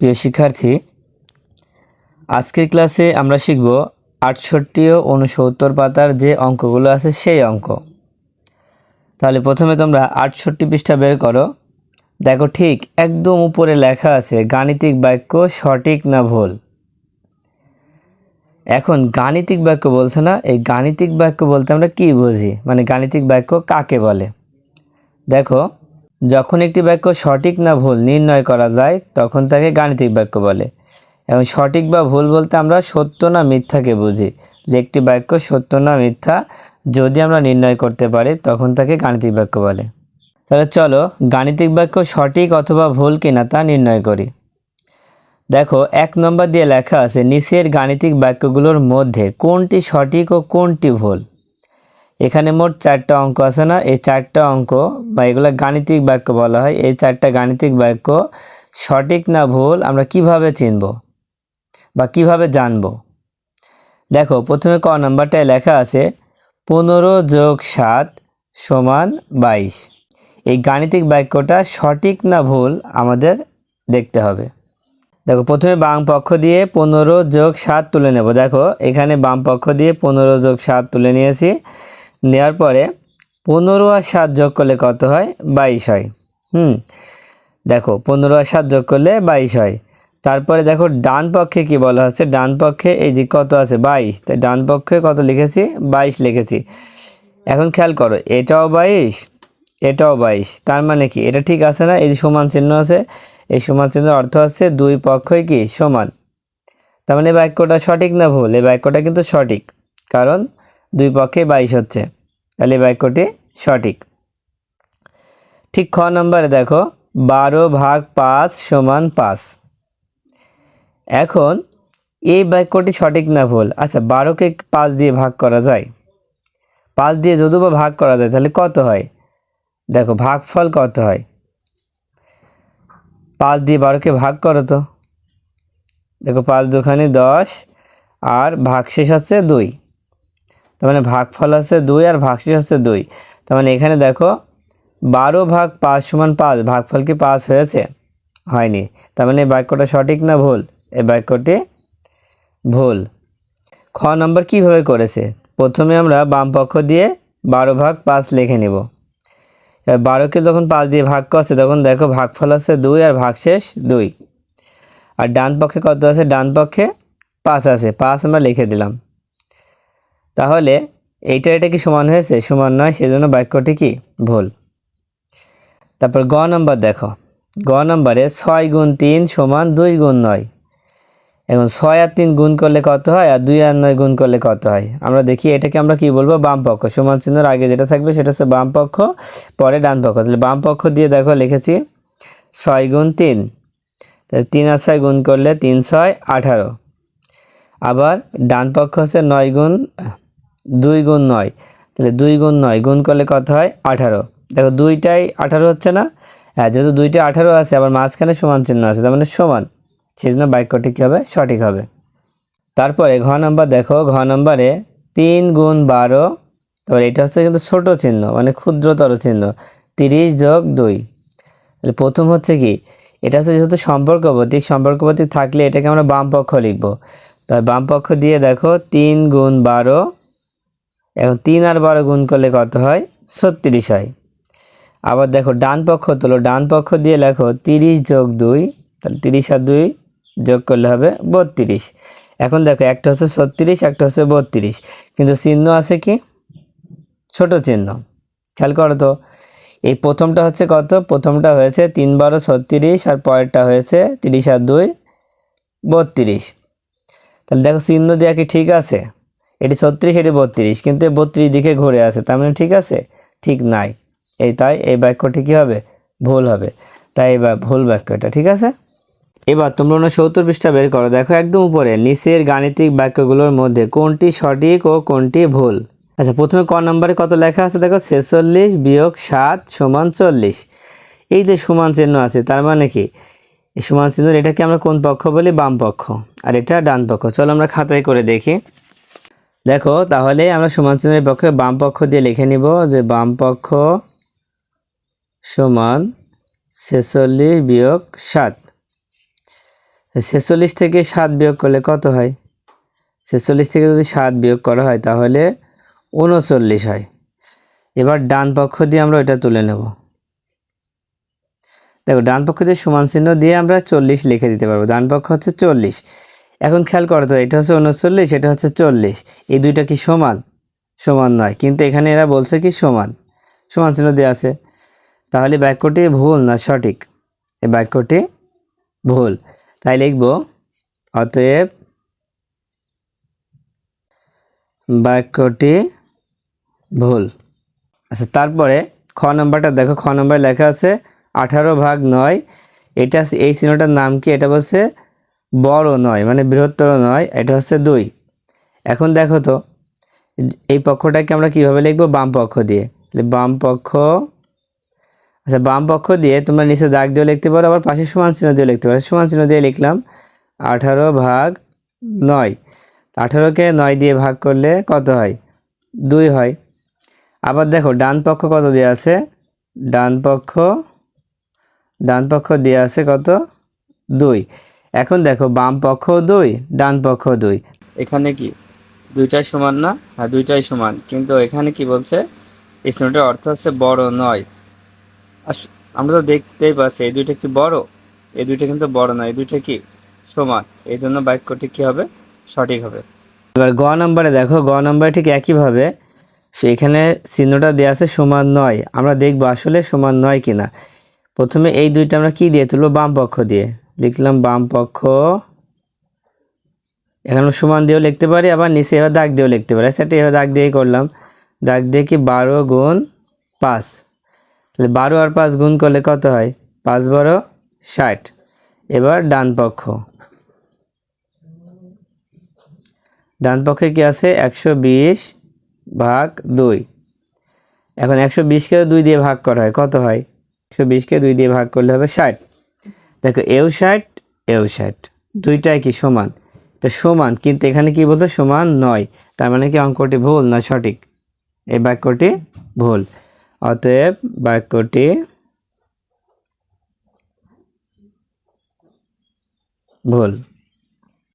প্রিয় শিক্ষার্থী, আজকের ক্লাসে আমরা শিখব আটষট্টি ও উনসত্তর পাতার যে অঙ্কগুলো আছে সেই অঙ্ক। তাহলে প্রথমে তোমরা আটষট্টি পৃষ্ঠা বের করো। দেখো ঠিক একদম উপরে লেখা আছে, গাণিতিক বাক্য সঠিক না ভুল। এখন গাণিতিক বাক্য বলছে না, এই গাণিতিক বাক্য বলতে আমরা কি বুঝি? মানে গাণিতিক বাক্য কাকে বলে? দেখো যখন একটি বাক্য সঠিক না ভুল নির্ণয় করা যায়, তখন তাকে গাণিতিক বাক্য বলে। এবং সঠিক বা ভুল বলতে আমরা সত্য না মিথ্যাকে বুঝি। যে একটি বাক্য সত্য না মিথ্যা যদি আমরা নির্ণয় করতে পারি, তখন তাকে গাণিতিক বাক্য বলে। তাহলে চলো গাণিতিক বাক্য সঠিক অথবা ভুল কিনা তা নির্ণয় করি। দেখো, এক নম্বর দিয়ে লেখা আছে, নিচের গাণিতিক বাক্যগুলোর মধ্যে কোনটি সঠিক ও কোনটি ভুল। এখানে মোট চারটা অঙ্ক আছে না? এই চারটা অঙ্ক বা এগুলো গাণিতিক বাক্য বলা হয়। এই চারটা গাণিতিক বাক্য সঠিক না ভুল আমরা কীভাবে চিনব বা কীভাবে জানব? দেখো, প্রথমে ক নাম্বারটায় লেখা আছে, পনেরো যোগ সাত সমান বাইশ। এই গাণিতিক বাক্যটা সঠিক না ভুল আমাদের দেখতে হবে। দেখো, প্রথমে বাম পক্ষ দিয়ে পনেরো যোগ সাত তুলে নেব। দেখো, এখানে বাম পক্ষ দিয়ে পনেরো যোগ সাত তুলে নিয়েছি। নেওয়ার পরে পনেরো আর সাত যোগ করলে কত হয়? বাইশ হয়। হুম, দেখো পনেরো আর সাত যোগ করলে বাইশ হয়। তারপরে দেখো ডান পক্ষে কি বলা হচ্ছে? ডান পক্ষে এই যে কত আছে? বাইশ। তাই ডান পক্ষে কত লিখেছি? বাইশ লিখেছি। এখন খেয়াল করো, এটাও বাইশ এটাও বাইশ। তার মানে কি? এটা ঠিক আছে না? এই যে সমান চিহ্ন আছে, এই সমান চিহ্নের অর্থ হচ্ছে দুই পক্ষই কি? সমান। তার মানে বাক্যটা সঠিক না ভুল? এই বাক্যটা কিন্তু সঠিক। কারণ দুই পক্ষে বাইশ হচ্ছে। তাহলে বাক্যটি সঠিক। ঠিক খ নম্বরে দেখো, বারো ভাগ পাঁচ সমান পাঁচ। এখন এই বাক্যটি সঠিক না ভুল? আচ্ছা বারোকে পাঁচ দিয়ে ভাগ করা যায়। পাঁচ দিয়ে যদিও বা ভাগ করা যায়, তাহলে কত হয়? দেখো, ভাগফল কত হয়? পাঁচ দিয়ে বারোকে ভাগ করো তো। দেখো, পাঁচ দুখানি দশ, আর ভাগশেষ হচ্ছে দুই। তার মানে ভাগফল হচ্ছে দুই আর ভাগশেষ হচ্ছে দুই। তার মানে এখানে দেখো বারো ভাগ পাঁচ সমান পাঁচ, ভাগফল কি পাঁচ হয়েছে? হয়নি। তার মানে এই বাক্যটা সঠিক না ভুল? এই বাক্যটি ভুল। খ নম্বর কীভাবে করেছে? প্রথমে আমরা বাম পক্ষ দিয়ে বারো ভাগ পাঁচ লিখে নেব। এবার বারোকে যখন পাঁচ দিয়ে ভাগ করছে, তখন দেখো ভাগফল আছে দুই আর ভাগশেষ দুই। আর ডান পক্ষে কত আছে? ডান পক্ষে পাঁচ আছে। পাঁচ আমরা লিখে দিলাম। তাহলে এইটা এটা কি সমান হয়েছে? সমান নয়, সেজন্য বাক্যটি কি? ভুল। তারপর গ নম্বর দেখো। গ নম্বরে ছয় গুণ তিন সমান দুই গুণ নয়। এখন ছয় আর তিন গুণ করলে কত হয়? আর দুই আর নয় গুণ করলে কত হয়? আমরা দেখি এটাকে আমরা কি বলব? বাম পক্ষ। সমান চিহ্নর আগে যেটা থাকবে সেটা হচ্ছে বাম পক্ষ, পরে ডান পক্ষ। তাহলে বাম পক্ষ দিয়ে দেখো, লিখেছি ছয় গুণ তিন। তাহলে তিন আর ছয় গুণ করলে তিন ছয় আঠারো। আবার ডান পক্ষ হচ্ছে নয় গুণ দুই গুণ নয়। তাহলে দুই গুণ নয় গুণ করলে কত হয়? আঠারো। দেখো দুইটাই আঠারো হচ্ছে না? হ্যাঁ যেহেতু দুইটা আঠারো আছে, আবার মাঝখানে সমান চিহ্ন আছে, তার মানে সমান। সেই জন্য বাক্যটি কী হবে? সঠিক হবে। তারপরে ঘ নম্বর দেখো, ঘ নম্বরে তিন গুণ বারো তারপরে এটা হচ্ছে কিন্তু ছোট চিহ্ন মানে ক্ষুদ্রতর চিহ্ন, তিরিশ যোগ দুই। তাহলে প্রথম হচ্ছে কি? এটা হচ্ছে যেহেতু সম্পর্কবতী সম্পর্কবতী থাকলে এটাকে আমরা বাম পক্ষ লিখব। তাই বাম পক্ষ দিয়ে দেখো, তিন গুণ বারো এখন তিন আর বারো গুণ করলে কত হয়? ছত্রিশ হয়। আবার দেখো, ডান পক্ষ তোলো, ডান পক্ষ দিয়ে লেখো তিরিশ যোগ দুই, তাহলে তিরিশ আর দুই যোগ করলে হবে বত্রিশ। এখন দেখো, একটা হচ্ছে ছত্রিশ, একটা হচ্ছে বত্রিশ। কিন্তু চিহ্ন আছে কি? ছোট চিহ্ন। খেয়াল করো তো, এই প্রথমটা হচ্ছে কত? প্রথমটা হয়েছে তিন বারো ছত্রিশ আর পরেরটা হয়েছে তিরিশ আর দুই বত্রিশ। তাহলে দেখো, চিহ্ন দেওয়া কি ঠিক আছে? এটি ছত্রিশ, এটি বত্রিশ। কিন্তু বত্রিশ দিকে ঘুরে আছে, তার মানে ঠিক আছে? ঠিক নাই। এই তাই, এই বাক্যটি কী হবে, ভুল হবে। তাই এবার ভুল বাক্য এটা ঠিক আছে? এবার তোমরা সত্তর পৃষ্ঠা বের করো। দেখো একদম উপরে, নিচের গাণিতিক বাক্যগুলোর মধ্যে কোনটি সঠিক ও কোনটি ভুল? আচ্ছা প্রথমে ক নম্বরে কত লেখা আছে? দেখো, ছেচল্লিশ বিয়োগ সাত সমান চল্লিশ। এই যে সমান চিহ্ন আছে, তার মানে কি? এই সমান চিহ্ন এটাকে আমরা কোন পক্ষ বলি? বাম পক্ষ। আর এটা ডান পক্ষ। চলো আমরা খাতায় করে দেখি। দেখো, তাহলে আমরা সমান চিহ্নের পক্ষে বাম পক্ষ দিয়ে লিখে নিব যে বাম পক্ষ সমান ছেচল্লিশ বিয়োগ সাত। ছেচল্লিশ থেকে সাত বিয়োগ করলে কত হয়? ছেচল্লিশ থেকে যদি সাত বিয়োগ করা হয়, তাহলে উনচল্লিশ হয়। এবার ডান পক্ষ দিয়ে আমরা এটা তুলে নেব। দেখো, ডান পক্ষ দিয়ে সমান চিহ্ন দিয়ে আমরা চল্লিশ লিখে দিতে পারব। ডান পক্ষ হচ্ছে চল্লিশ। এখন খেয়াল করো তো, এটা হচ্ছে উনচল্লিশ এটা হচ্ছে চল্লিশ। এই দুইটা কি সমান? সমান নয়। কিন্তু এখানে এরা বলছে কি সমান? সমান চিহ্ন দেওয়া আছে। তাহলে বাক্যটি ভুল না সঠিক? এই বাক্যটি ভুল। তাই লিখব, অতএব বাক্যটি ভুল। আচ্ছা তারপরে খ নম্বরটা দেখো, খ নম্বর লেখা আছে, আঠারো ভাগ নয়। এটা এই চিহ্নটার নাম কি? এটা বলছে বড় নয় মানে বৃহত্তর নয়, এটা হচ্ছে দুই। এখন দেখো তো, এই পক্ষটাকে আমরা কীভাবে লিখব? বাম পক্ষ দিয়ে। বাম পক্ষ আচ্ছা বাম পক্ষ দিয়ে তোমরা নিচে দাগ দিয়ে লিখতে পারো, আবার পাশে সমান চিহ্ন দিয়ে লিখতে পারো। সমান চিহ্ন দিয়ে লিখলাম আঠারো ভাগ নয়। আঠারোকে নয় দিয়ে ভাগ করলে কত হয়? দুই হয়। আবার দেখো, ডান পক্ষ কত দেওয়া আছে? ডান পক্ষ ডান পক্ষ দেওয়া আছে কত? দুই। এখন দেখো বাম পক্ষ দুই ডান পক্ষ দুই। এখানে কি? দুইটাই সমান না? হ্যাঁ দুইটাই সমান। কিন্তু এখানে কি বলছে? এই চিহ্নটার অর্থ হচ্ছে বড় নয়। আমরা তো দেখতেই পাচ্ছি এই দুইটা কি বড়? এই দুইটা কিন্তু বড় নয় এই দুইটা কি সমান? এই জন্য বাক্যটি কি হবে? সঠিক হবে। এবার গ নম্বরে দেখো গ নম্বরে ঠিক একইভাবে সেখানে চিহ্নটা দেওয়া আছে সমান নয়। আমরা দেখব আসলে সমান নয় কিনা। প্রথমে এই দুইটা আমরা কি দিয়ে তুলবো? বাম পক্ষ দিয়ে। লিখলাম বাম পক্ষ। এখানে সমান দিয়েও লিখতে পারি, আবার নিচে এবার দাগ দিয়েও লিখতে পারি। সেটা এবার দাগ দিয়েই করলাম। দাগ দিয়ে কি বারো গুণ পাঁচ? তাহলে বারো আর পাঁচ গুণ করলে কত হয়? পাঁচ বারো ষাট। এবার ডান পক্ষ। ডান পক্ষে কি আছে? একশো বিশ ভাগ দুই। এখন একশো বিশকে দুই দিয়ে ভাগ করা হয়, কত হয়? একশো বিশকে দুই দিয়ে ভাগ করলে হবে ষাট। দেখো এও ষাট এও ষাট। দুইটাই কি সমান? তো সমান, কিন্তু এখানে কি বলছে? সমান নয়। তার মানে কি অঙ্কটি ভুল না সঠিক? এই বাক্যটি ভুল। অতএব বাক্যটি ভুল।